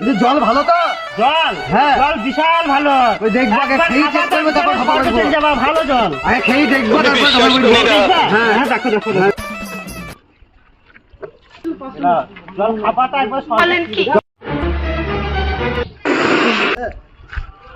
জল জল ভালো তো জল হ্যাঁ। জল বিশাল ভালো ওই দেখব খেয়ে ভালো জল খেয়ে দেখব। হ্যাঁ হ্যাঁ। জল একবার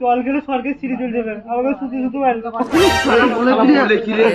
জল গেলে স্বর্গে সিঁড়ি চলে যাবে। আমাকে শুধু শুধু বলে কি রে